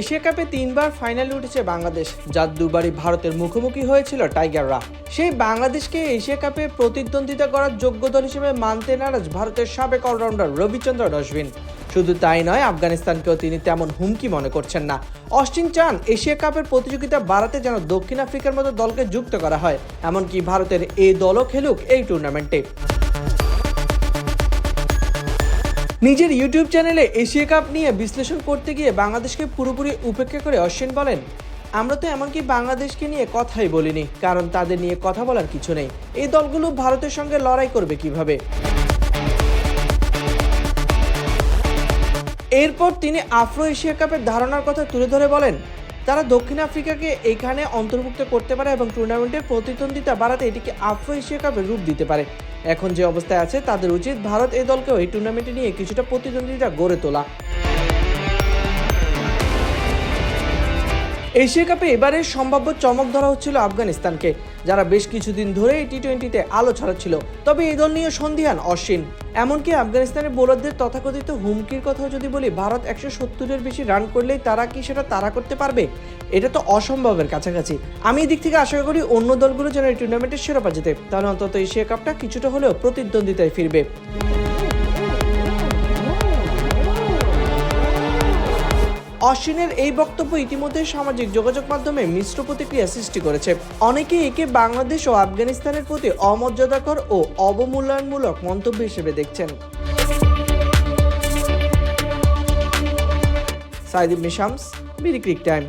Asia কাপে তিনবার ফাইনালে উঠেছে বাংলাদেশ, যার দুবারই ভারতের মুখোমুখি হয়েছিল টাইগাররা সেই বাংলাদেশকে এশিয়া কাপে প্রতিদ্বন্দ্বিতা করার যোগ্য দল হিসেবে মানতে নারাজ ভারতের সাবেক অলরাউন্ডার রবিচন্দ্র অশ্বিন। শুধু তাই নয়, আফগানিস্তানকেও তিনি তেমন হুমকি মনে করছেন না। অস্টিন চান এশিয়া কাপের প্রতিযোগিতা বাড়াতে যেন দক্ষিণ আফ্রিকার মতো দলকে যুক্ত করা হয়, এমনকি ভারতের এই দলও খেলুক এই টুর্নামেন্টে। নিজের ইউটিউব চ্যানেলে এশিয়া কাপ নিয়ে বিশ্লেষণ করতে গিয়ে বাংলাদেশকে পুরোপুরি উপেক্ষা করে অশ্বিন বলেন, আমরা তো এমনকি বাংলাদেশকে নিয়ে কথাই বলিনি, কারণ তাদের নিয়ে কথা বলার কিছু নেই। এই দলগুলো ভারতের সঙ্গে লড়াই করবে কীভাবে? এরপর তিনি আফ্রো এশিয়া কাপের ধারণার কথা তুলে ধরে বলেন তারা দক্ষিণ আফ্রিকাকে এখানে অন্তর্ভুক্ত করতে পারে এবং টুর্নামেন্টের প্রতিদ্বন্দ্বিতা বাড়াতে এটিকে আফ্রো এশিয়া কাপের রূপ দিতে পারে। এখন যে অবস্থায় আছে, তাদের উচিত ভারত এই দলকেও এই টুর্নামেন্টে নিয়ে কিছুটা প্রতিদ্বন্দ্বিতা গড়ে তোলা। এশিয়া কাপে এবারে সম্ভাব্য চমক ধরা হচ্ছিল আফগানিস্তানকে, যারা বেশ কিছুদিন ধরে টি টোয়েন্টিতে আলো ছড়াচ্ছিল। তবে এই দল নিয়ে সন্ধিহান অশ্বিন। এমনকি আফগানিস্তানের বোলারদের তথাকথিত হুমকির কথাও যদি বলি, ভারত একশো সত্তরের বেশি রান করলেই তারা কি সেটা তারা করতে পারবে? এটা তো অসম্ভবের কাছাকাছি। আমি এই দিক থেকে আশা করি অন্য দলগুলো যেন এই টুর্নামেন্টের শিরোপা জেতে তাহলে অন্তত এশিয়া কাপটা কিছুটা হলেও প্রতিদ্বন্দ্বিতায় ফিরবে। অশ্বিনের এই বক্তব্য ইতিমধ্যে সামাজিক যোগাযোগ মাধ্যমে মিশ্র প্রতিক্রিয়া সৃষ্টি করেছে। অনেকে একে বাংলাদেশ ও আফগানিস্তানের প্রতি অমর্যাদাকর ও অবমূল্যায়নমূলক মন্তব্য হিসেবে দেখছেন। সাইদিব নিশামস বিডি ক্রিক টাইম।